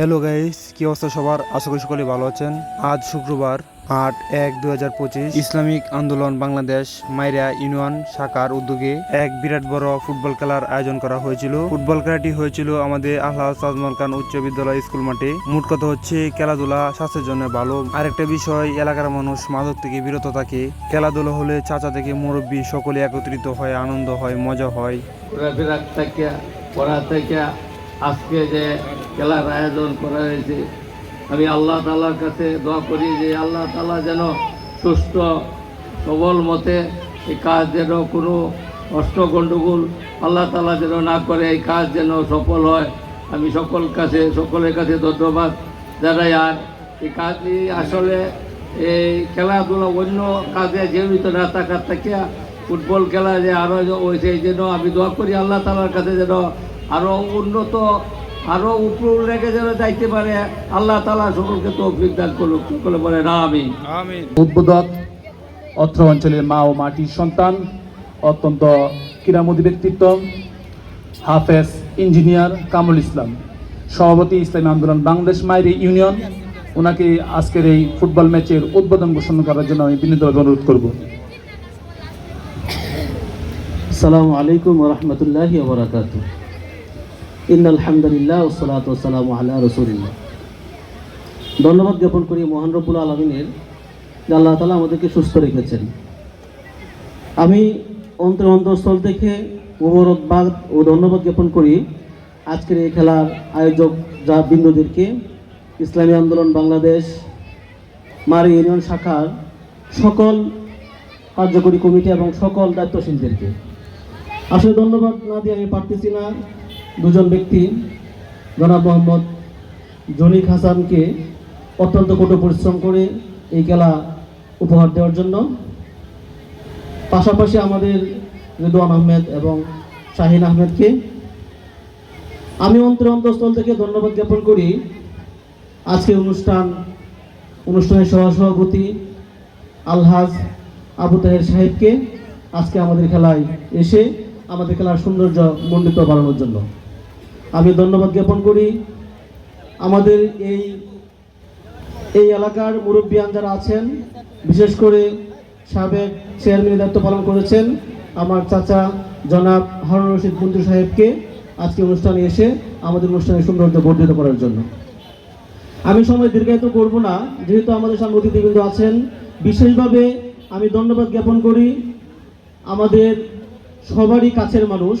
Hello guys কি অবস্থা সবার? আশা করি সকলে ভালো আছেন। আজ শুক্রবার, আট এক দুই হাজার পঁচিশ। ইসলামিক আন্দোলন বাংলাদেশ মাইরা ইউনিয়ন শাখার উদ্যোগে এক বিরাট বড় ফুটবল খেলার আয়োজন করা হয়েছিল। ফুটবল খেলাটি হয়েছিল আমাদের আল্লাহ সাজমল খান উচ্চ বিদ্যালয় স্কুল মাঠে। মোট কথা হচ্ছে, খেলাধুলা স্বাস্থ্যের জন্য ভালো। আরেকটা বিষয়, এলাকার মানুষ মাদক থেকে বিরত থাকে। খেলাধুলা হলে চাচা থেকে মুরব্বী সকলে একত্রিত হয়, আনন্দ হয়, মজা হয়। আজকে যে খেলার আয়োজন করা হয়েছে। আমি আল্লাহ তালার কাছে দোয়া করি যে আল্লাহ তালা যেন সুস্থ, সবল মতে এই কাজ যেন কোনো কষ্ট গণ্ডগোল আল্লাহ তালা যেন না করে, এই কাজ যেন সফল হয়। আমি সকল কাছে, সকলের কাছে ধন্যবাদ জানাই। আর এই কাজটি আসলে এই খেলাধুলা অন্য কাজে জীবিত না থাকার থেকে ফুটবল খেলা যে আরও হয়েছে, এই জন্য আমি দোয়া করি আল্লাহ তালার কাছে যেন আরও উন্নত আরও উপর রেখে যেন যাইতে পারে আল্লাহ তালা সকলকে তৌফিক দান করুক। সকলে বলে না আমি উদ্বোধক অত্র অঞ্চলের মা ও মাটির সন্তান অত্যন্ত ক্রীড়ামোদী ব্যক্তিত্ব হাফেজ ইঞ্জিনিয়ার কামরুল ইসলাম সভাপতি ইসলামী আন্দোলন বাংলাদেশ মায়ের ইউনিয়ন। ওনাকে আজকের এই ফুটবল ম্যাচের উদ্বোধন ঘোষণা করার জন্য আমি বিনীতভাবে অনুরোধ করব। আসসালামু আলাইকুম রহমতুল্লাহি ওবরাকাত ইন আলহামদুলিল্লাহ ওসলাত ওসালাম আল্লাহ রসুলিল্লাহ। ধন্যবাদ জ্ঞাপন করি মহান রব্বুল আলমিনের, যে আল্লাহ তালা আমাদেরকে সুস্থ রেখেছেন। আমি অন্তর অন্তঃস্থল থেকে মুবারকবাদ ও ধন্যবাদ জ্ঞাপন করি আজকের এই খেলার আয়োজক যা বিন্দুদেরকে, ইসলামী আন্দোলন বাংলাদেশ, মারি ইউনিয়ন শাখার সকল কার্যকরী কমিটি এবং সকল দায়িত্বশীলদেরকে। আসলে ধন্যবাদ না দিয়ে আমি পারতেছি না। দুজন ব্যক্তি, জনাব মোহাম্মদ জনিক হাসানকে অত্যন্ত কঠোর পরিশ্রম করে এই খেলা উপহার দেওয়ার জন্য। পাশাপাশি আমাদের রেদওয়ান আহমেদ এবং শাহিন আহমেদকে আমি অন্তর অন্তঃস্থল থেকে ধন্যবাদ জ্ঞাপন করি। আজকে অনুষ্ঠান, অনুষ্ঠানের সহসভাপতি আলহাজ আবু তাহের সাহেবকে আজকে আমাদের খেলায় এসে আমাদের খেলার সৌন্দর্য মণ্ডিত বাড়ানোর জন্য। আমি ধন্যবাদ জ্ঞাপন করি। আমাদের এই এই এলাকার মুরব্বিয়ান যারা আছেন, বিশেষ করে সাবেক চেয়ারম্যানের দায়িত্ব পালন করেছেন আমার চাচা জনাব হারুন রশিদ মন্ত্রী সাহেবকে আজকে অনুষ্ঠানে এসে আমাদের অনুষ্ঠানের সৌন্দর্য বর্ধিত করার জন্য। আমি সময় দীর্ঘায়িত করব না, যেহেতু আমাদের সামনে অতিথিবৃন্দ আছেন, বিশেষভাবে আমি ধন্যবাদ জ্ঞাপন করি আমাদের সবারই কাছের মানুষ।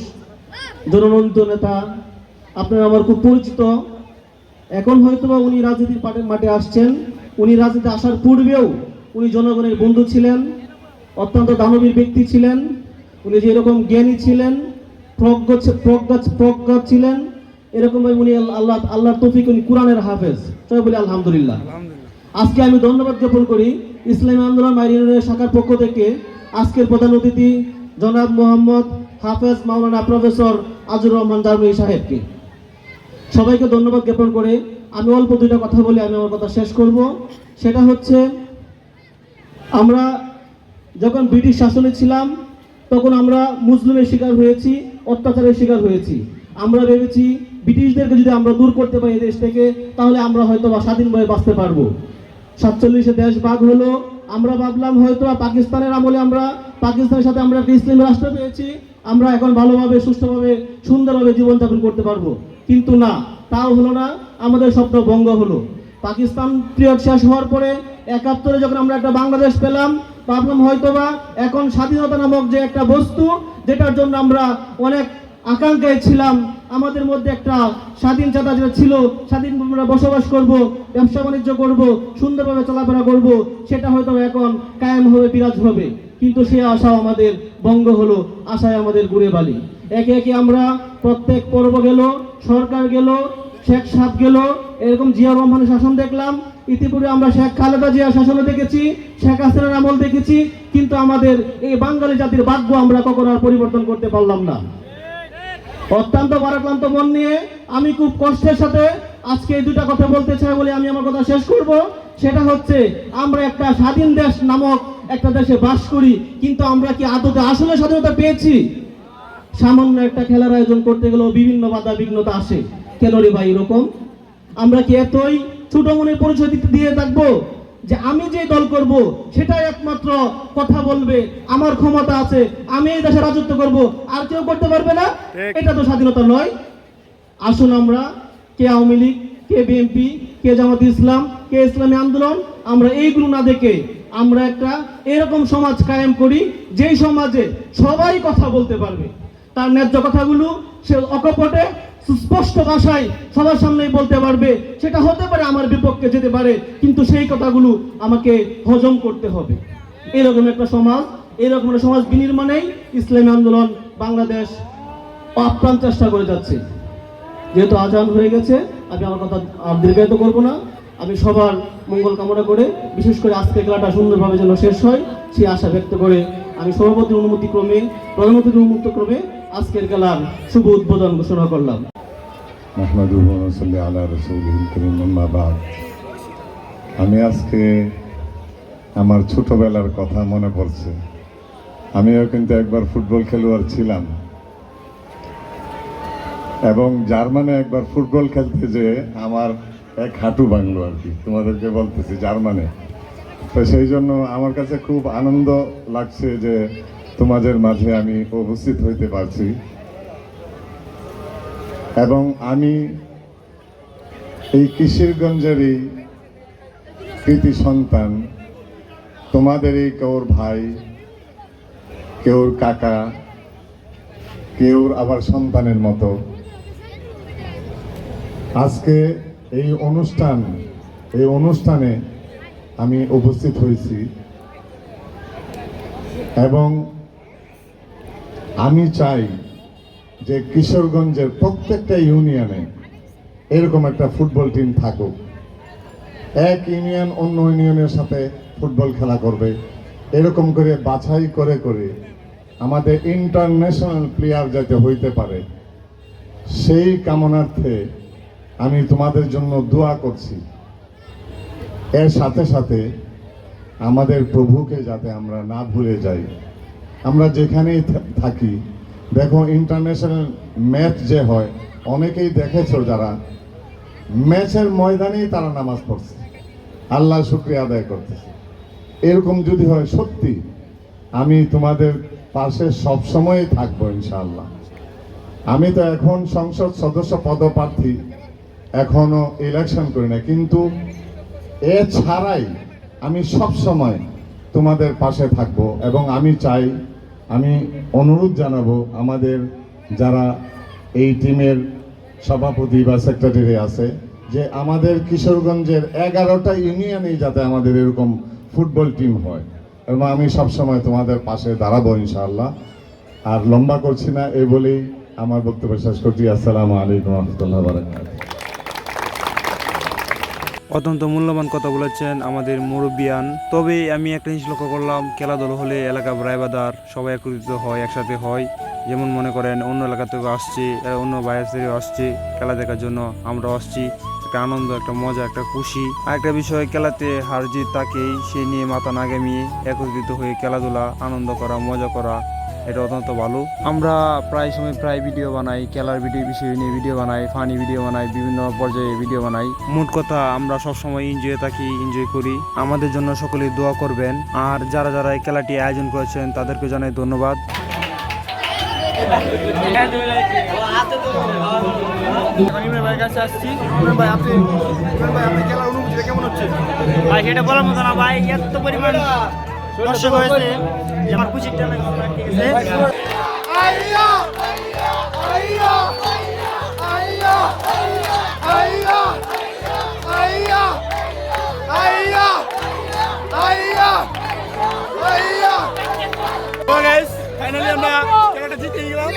জননন্দিত নেতা আপনারা আমার খুব পরিচিত। এখন হয়তোবা উনি রাজনীতির পাটের মাঠে আসছেন। উনি রাজনীতি আসার পূর্বেও উনি জনগণের বন্ধু ছিলেন অত্যন্ত দানবীর ব্যক্তি ছিলেন। উনি যেরকম জ্ঞানী ছিলেন প্রজ্ঞ প্রজ্ঞা প্রজ্ঞা ছিলেন এরকমভাবে উনি আল্লাহ আল্লাহর তৌফিক উনি কোরআনের হাফেজ। সবাই বলি আলহামদুলিল্লাহ। আজকে আমি ধন্যবাদ জ্ঞাপন করি ইসলামী আন্দোলন মাইরিনের শাখার পক্ষ থেকে। আজকের প্রধান অতিথি জনাব মোহাম্মদ হাফেজ মাওলানা প্রফেসর আজুর রহমান জার্মি সাহেবকে। সবাইকে ধন্যবাদ জ্ঞাপন করে আমি অল্প দুইটা কথা বলে আমি আমার কথা শেষ করব। সেটা হচ্ছে, আমরা যখন ব্রিটিশ শাসনে ছিলাম, তখন আমরা মুসলিমের শিকার হয়েছি, অত্যাচারের শিকার হয়েছি। আমরা ভেবেছি, ব্রিটিশদেরকে যদি আমরা দূর করতে পারি দেশ থেকে, তাহলে আমরা হয়তো বা স্বাধীনভাবে বাঁচতে পারব। সাতচল্লিশে দেশ ভাগ হলো, আমরা ভাবলাম হয়তো পাকিস্তানের আমলে আমরা পাকিস্তানের সাথে আমরা একটা ইসলামী রাষ্ট্র পেয়েছি, আমরা এখন ভালোভাবে সুস্থভাবে সুন্দরভাবে জীবনযাপন করতে পারব। কিন্তু না, তাও হলো না, আমাদের স্বপ্ন ভঙ্গ হলো। পাকিস্তান পিরিয়ড শেষ হওয়ার পরে একাত্তরে যখন আমরা একটা বাংলাদেশ পেলাম, ভাবলাম হয়তোবা এখন স্বাধীনতা নামক যে একটা বস্তু, যেটার জন্য আমরা অনেক আকাঙ্ক্ষায় ছিলাম, আমাদের মধ্যে একটা স্বাধীন চেতা যেটা ছিল স্বাধীন আমরা বসবাস করব ব্যবসা বাণিজ্য করব, সুন্দরভাবে চলাফেরা করব, সেটা হয়তো এখন কায়েম হবে, বিরাজ হবে। কিন্তু সে আশাও আমাদের বঙ্গ হলো, আশায় আমাদের ঘুরে বালি। একে একে আমরা প্রত্যেক পর্ব গেল, সরকার গেল, শেখ সাপ গেল, এরকম জিয়া রহমানের শাসন দেখলাম। ইতিপূর্বে আমরা শেখ খালেদা জিয়ার শাসনও দেখেছি, শেখ হাসিনার আমল দেখেছি, কিন্তু আমাদের এই বাঙালি জাতির ভাগ্য আমরা কখনো আর পরিবর্তন করতে পারলাম না। অত্যন্ত ভারাক্রান্ত মন নিয়ে আমি খুব কষ্টের সাথে আজকে এই দুটা কথা বলতে চাই বলে আমি আমার কথা শেষ করব। সেটা হচ্ছে আমরা একটা স্বাধীন দেশ নামক একটা দেশে বাস করি কিন্তু আমরা কি আদতে আসলে স্বাধীনতা পেয়েছি? সামান্য একটা খেলার আয়োজন করতে গেলেও বিভিন্ন বাধা বিঘ্নতা আসে। কেন রে ভাই এরকম? আমরা কি এতই ছোট মনের পরিচয় দিতে দিয়ে থাকব? যে আমি যে দল করব সেটাই একমাত্র কথা বলবে আমার ক্ষমতা আছে আমি এই দেশে রাজত্ব করব আর কেউ করতে পারবে না? এটা তো স্বাধীনতা নয়। আসুন আমরা কে আওয়ামী লীগ, কে বিএনপি কে জামাত ইসলাম, কে ইসলামী আন্দোলন, আমরা এইগুলো না দেখে আমরা একটা এরকম সমাজ কায়েম করি যেই সমাজে সবাই কথা বলতে পারবে। তার ন্যায্য কথাগুলো সে অকপটে, সুস্পষ্ট ভাষায় সবার সামনেই বলতে পারবে। সেটা হতে পারে আমার বিপক্ষে যেতে পারে, কিন্তু সেই কথাগুলো আমাকে হজম করতে হবে। এরকম একটা সমাজ, এরকম একটা সমাজ বিনির্মাণেই ইসলামী আন্দোলন বাংলাদেশ আপ্রাণ চেষ্টা করে যাচ্ছে। যেহেতু আজান হয়ে গেছে, আমি আমার কথা আর দীর্ঘায়িত করব না। আমি সবার মঙ্গল কামনা করে, বিশেষ করে আজকে খেলাটা সুন্দরভাবে যেন শেষ হয়, সেই আশা ব্যক্ত করে আমি সভাপতির অনুমতি ক্রমে, প্রধানমন্ত্রীর অনুমতি ক্রমে আজকের খেলার শুভ উদ্বোধন ঘোষণা করলাম। আমি আজকে আমার ছোটবেলার কথা মনে পড়ছে। আমিও কিন্তু একবার ফুটবল খেলোয়াড় ছিলাম। এবং জার্মানে একবার ফুটবল খেলতে যে আমার এক হাঁটু ভাঙলো আর কি। তোমাদেরকে বলতেছি জার্মানে। তো সেই জন্য আমার কাছে খুব আনন্দ লাগছে যে তোমাদের মাঝে আমি উপস্থিত হইতে পারছি। এবং আমি এই কিশোরগঞ্জের এই কৃতি সন্তান, তোমাদের এই কেউর ভাই, কেউর কাকা, কেউর আবার সন্তানের মতো আজকে এই অনুষ্ঠান, এই অনুষ্ঠানে আমি উপস্থিত হয়েছি। এবং আমি চাই যে কিশোরগঞ্জের প্রত্যেকটা ইউনিয়নে এরকম একটা ফুটবল টিম থাকুক। এক ইউনিয়ন অন্য ইউনিয়নের সাথে ফুটবল খেলা করবে। এরকম করে, বাছাই করে করে আমাদের ইন্টারন্যাশনাল প্লেয়ার যাতে হইতে পারে, সেই কামনার্থে আমি তোমাদের জন্য দোয়া করছি। এর সাথে সাথে আমাদের প্রভুকে যাতে আমরা না ভুলে যাই। আমরা যেখানেই থাকি, দেখো ইন্টারন্যাশনাল ম্যাচ যে হয়, অনেকেই দেখেছ যারা ম্যাচের ময়দানেই তারা নামাজ পড়ছে। আল্লাহ শুক্রিয়া আদায় করতেছে। এরকম যদি হয় সত্যি, আমি তোমাদের পাশে সবসময়ই থাকব ইনশাআল্লাহ। আমি তো এখন সংসদ সদস্য পদপ্রার্থী। এখনও ইলেকশন করি না কিন্তু এছাড়াই আমি সব সময় তোমাদের পাশে থাকব এবং আমি চাই, আমি অনুরোধ জানাব আমাদের যারা এই টিমের সভাপতি বা সেক্রেটারি আছে, যে আমাদের কিশোরগঞ্জের এগারোটা ইউনিয়নেই যাতে আমাদের এরকম ফুটবল টিম হয়। এবং আমি সবসময় তোমাদের পাশে দাঁড়াবো ইনশাআল্লাহ। আর লম্বা করছি না, এ বলেই আমার বক্তব্য শেষ করছি। আসসালামু আলাইকুম রহমতুল্লাহ বারাকাতুহু। অত্যন্ত মূল্যবান কথা বলেছেন আমাদের মুরব্বিয়ান। তবে আমি একটা জিনিস লক্ষ্য করলাম, খেলাধুলো হলে এলাকা রায়বাদার সবাই একত্রিত হয়, একসাথে হয়। যেমন মনে করেন, অন্য এলাকা থেকে আসছে অন্য বাইরে থেকে আসছে, খেলা দেখার জন্য আমরা আসছি। একটা আনন্দ, একটা মজা, একটা খুশি। আর একটা বিষয়, খেলাতে হার জিত তাকেই, সেই নিয়ে মাথা না গামিয়ে একত্রিত হয়ে খেলাধুলা, আনন্দ করা, মজা করা এটা অত্যন্ত ভালো। আমরা প্রায় সময় প্রায় ভিডিও বানাই খেলার ভিডিও বিষয় নিয়ে ভিডিও বানাই ফানি ভিডিও বানাই বিভিন্ন পর্যায়ে ভিডিও বানাই। মোট কথা আমরা সব সময় এনজয় থাকি এনজয় করি। আমাদের জন্য সকলে দোয়া করবেন। আর যারা যারা এই খেলাটি আয়োজন করেছেন তাদেরকে জানাই ধন্যবাদ। ভাই সেটা বলার মতো না ভাই এত পরিমাণ দর্শক হয়েছে যে আমার খুশিটা ঠিক ফাইনালি আমরা খেলাটা জিতে গেলাম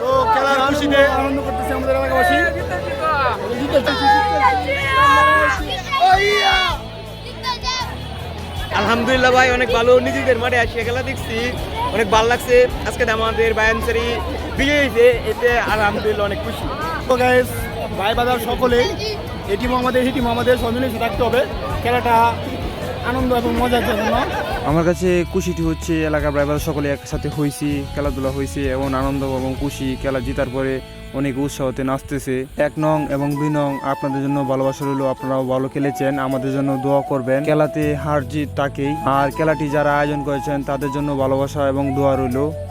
তো খেলার খুশিতে আনন্দ করতেছি আমাদের এলাকাবাসী। আলহামদুলিল্লাহ ভাই অনেক ভালো। নিজেদের মাঠে আসে খেলা দেখছি। অনেক ভালো লাগছে। আজকে আমাদের বায়ানসারি বিজয় হয়েছে। এতে আলহামদুলিল্লাহ অনেক খুশি। ভাই বাজার সকলেই এই টিমও আমাদের এই টিমও আমাদের মিলে থাকতে হবে। খেলাটা আনন্দ এবং মজার জন্য। আমার কাছে খুশিটি হচ্ছে এলাকার ড্রাইভার সকলে একসাথে হয়েছি খেলাধুলা হয়েছে এবং আনন্দ এবং খুশি খেলা জেতার পরে অনেক উৎসাহতে নাচতেছে। এক নং এবং দুই নং আপনাদের জন্য ভালোবাসা রইল, আপনারাও ভালো খেলেছেন, আমাদের জন্য দোয়া করবেন। খেলাতে হার জিত তাকেই। আর খেলাটি যারা আয়োজন করেছেন, তাদের জন্য ভালোবাসা এবং দোয়া রইল।